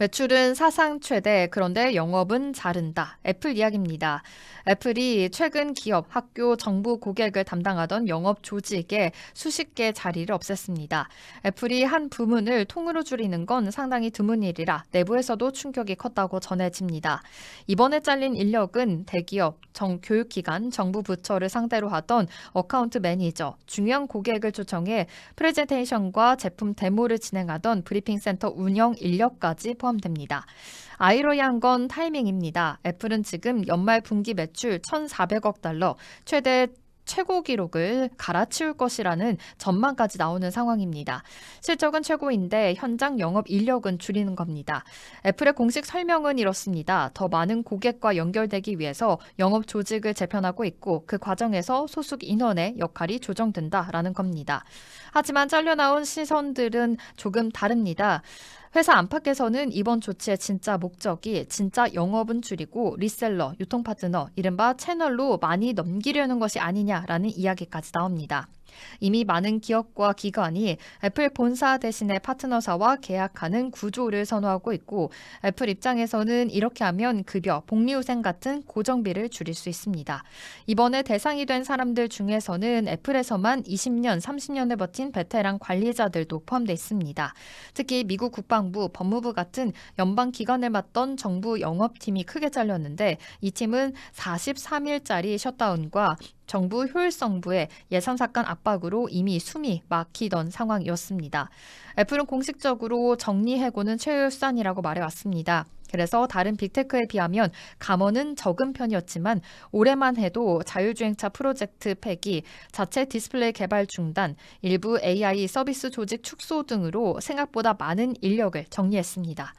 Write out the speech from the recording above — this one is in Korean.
매출은 사상 최대, 그런데 영업은 자른다. 애플 이야기입니다. 애플이 최근 기업, 학교, 정부 고객을 담당하던 영업 조직에 수십 개 자리를 없앴습니다. 애플이 한 부문을 통으로 줄이는 건 상당히 드문 일이라 내부에서도 충격이 컸다고 전해집니다. 이번에 잘린 인력은 대기업, 정, 교육기관, 정부 부처를 상대로 하던 어카운트 매니저, 중요한 고객을 초청해 프레젠테이션과 제품 데모를 진행하던 브리핑 센터 운영 인력까지 포함 됩니다. 아이러니한 건 타이밍입니다. 애플은 지금 연말 분기 매출 1,400억 달러, 최대 최고 기록을 갈아치울 것이라는 전망까지 나오는 상황입니다. 실적은 최고인데 현장 영업 인력은 줄이는 겁니다. 애플의 공식 설명은 이렇습니다. 더 많은 고객과 연결되기 위해서 영업 조직을 재편하고 있고 그 과정에서 소속 인원의 역할이 조정된다라는 겁니다. 하지만 잘려나온 시선들은 조금 다릅니다. 회사 안팎에서는 이번 조치의 진짜 목적이 진짜 영업은 줄이고 리셀러, 유통 파트너, 이른바 채널로 많이 넘기려는 것이 아니냐라는 이야기까지 나옵니다. 이미 많은 기업과 기관이 애플 본사 대신에 파트너사와 계약하는 구조를 선호하고 있고 애플 입장에서는 이렇게 하면 급여, 복리후생 같은 고정비를 줄일 수 있습니다. 이번에 대상이 된 사람들 중에서는 애플에서만 20년, 30년을 버틴 베테랑 관리자들도 포함되어 있습니다. 특히 미국 국방부, 법무부 같은 연방 기관을 맡던 정부 영업팀이 크게 잘렸는데 이 팀은 43일짜리 셧다운과 정부 효율성부의 예산 삭감 압박으로 이미 숨이 막히던 상황이었습니다. 애플은 공식적으로 정리해고는 최우선이라고 말해왔습니다. 그래서 다른 빅테크에 비하면 감원은 적은 편이었지만 올해만 해도 자율주행차 프로젝트 폐기, 자체 디스플레이 개발 중단, 일부 AI 서비스 조직 축소 등으로 생각보다 많은 인력을 정리했습니다.